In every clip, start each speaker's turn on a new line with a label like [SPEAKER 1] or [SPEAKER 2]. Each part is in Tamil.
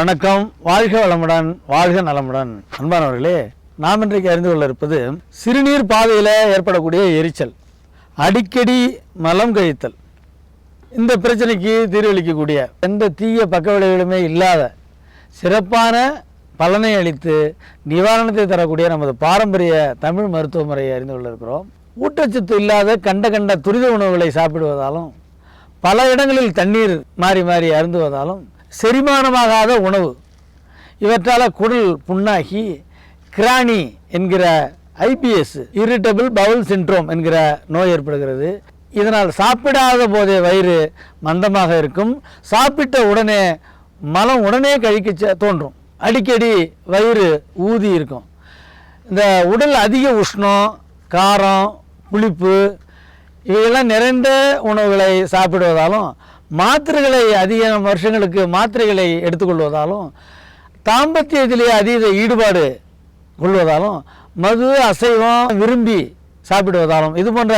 [SPEAKER 1] வணக்கம். வாழ்க வளமுடன் வாழ்க நலமுடன். அன்பானவர்களே நாம் இன்றைக்கு அறிந்து கொள்ள இருப்பது சிறுநீர் பாதையில் ஏற்படக்கூடிய எரிச்சல் அடிக்கடி மலம் கழித்தல். இந்த பிரச்சனைக்கு தீர்வளிக்கக்கூடிய எந்த தீய பக்க விளைவுகளுமே இல்லாத சிறப்பான பலனை அளித்து நிவாரணத்தை தரக்கூடிய நமது பாரம்பரிய தமிழ் மருத்துவ முறையை அறிந்து கொள்ள இருக்கிறோம். ஊட்டச்சத்து இல்லாத கண்ட கண்ட துரித உணவுகளை சாப்பிடுவதாலும் பல இடங்களில் தண்ணீர் மாறி மாறி அருந்துவதாலும் செரிமானமாகாத உணவு. இவற்றால் குடல் புண்ணாகி கிராணி என்கிற ஐபிஎஸ் இரிட்டபிள் பவுல் சின்ட்ரோம் என்கிற நோய் ஏற்படுகிறது. இதனால் சாப்பிடாத போதே வயிறு மந்தமாக இருக்கும். சாப்பிட்ட உடனே மலம் உடனே கழிக்க தோன்றும். அடிக்கடி வயிறு ஊதி இருக்கும். இந்த உடல் அதிக உஷ்ணம் காரம் புளிப்பு இவையெல்லாம் நிறைந்த உணவுகளை சாப்பிடுவதாலும் மாத்திரைகளை அதிக வருஷங்களுக்கு மாத்திரைகளை எடுத்துக்கொள்வதாலும் தாம்பத்தியத்திலே அதீத ஈடுபாடு கொள்வதாலும் மது அசைவம் விரும்பி சாப்பிடுவதாலும் இது போன்ற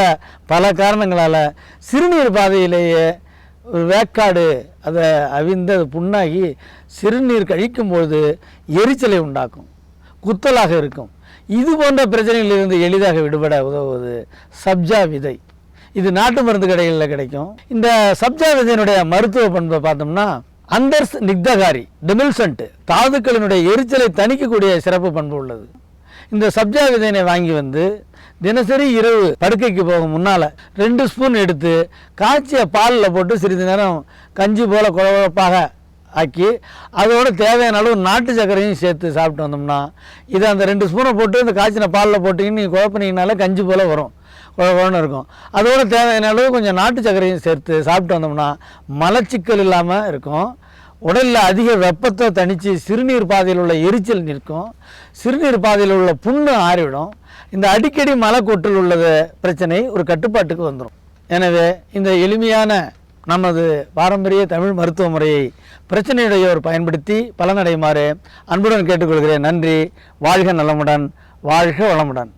[SPEAKER 1] பல காரணங்களால் சிறுநீர் பாதையிலேயே ஒரு வேக்காடு அதை அவிந்து அது புண்ணாகி சிறுநீர் கழிக்கும்பொழுது எரிச்சலை உண்டாக்கும் குத்தலாக இருக்கும். இது போன்ற பிரச்சனைகளிலிருந்து எளிதாக விடுபட உதவுவது சப்ஜா விதை. இது நாட்டு மருந்து கடைகளில் கிடைக்கும். இந்த சப்ஜா விதையினுடைய மருத்துவ பண்பை பார்த்தோம்னா அந்தர்ஸ் நிக்தகாரி டெமில்சன்ட் தாதுக்களினுடைய எரிச்சலை தணிக்கக்கூடிய சிறப்பு பண்பு உள்ளது. இந்த சப்ஜா விதையினை வாங்கி வந்து தினசரி இரவு படுக்கைக்கு போகும் முன்னால் ரெண்டு ஸ்பூன் எடுத்து காய்ச்சிய பாலில் போட்டு சிறிது நேரம் கஞ்சி போல குழப்பாக ஆக்கி அதோட தேவையான அளவு நாட்டு சர்க்கரையும் சேர்த்து சாப்பிட்டு வந்தோம்னா இதை அந்த ரெண்டு ஸ்பூனை போட்டு இந்த காய்ச்சின பாலில் போட்டிங்கன்னு நீங்கள் குழப்பினீங்கனால கஞ்சி போல் வரும். குழப்பம்னு இருக்கும். அதோட தேவையான அளவு கொஞ்சம் நாட்டு சர்க்கரையும் சேர்த்து சாப்பிட்டு வந்தோம்னா மலச்சிக்கல் இல்லாமல் இருக்கும். உடலில் அதிக வெப்பத்தை தணித்து சிறுநீர் பாதையில் உள்ள எரிச்சல் நிற்கும். சிறுநீர் பாதையில் உள்ள புண்ணு ஆறிவிடும். இந்த அடிக்கடி மலை கொட்டில் உள்ளது பிரச்சனை ஒரு கட்டுப்பாட்டுக்கு வந்துடும் எனவே இந்த எளிமையான நமது பாரம்பரிய தமிழ் மருத்துவ முறையை பிரச்சனையுடையோர் பயன்படுத்தி பலனடையுமாறு அன்புடன் கேட்டுக்கொள்கிறேன். நன்றி. வாழ்க நலமுடன். வாழ்க வளமுடன்.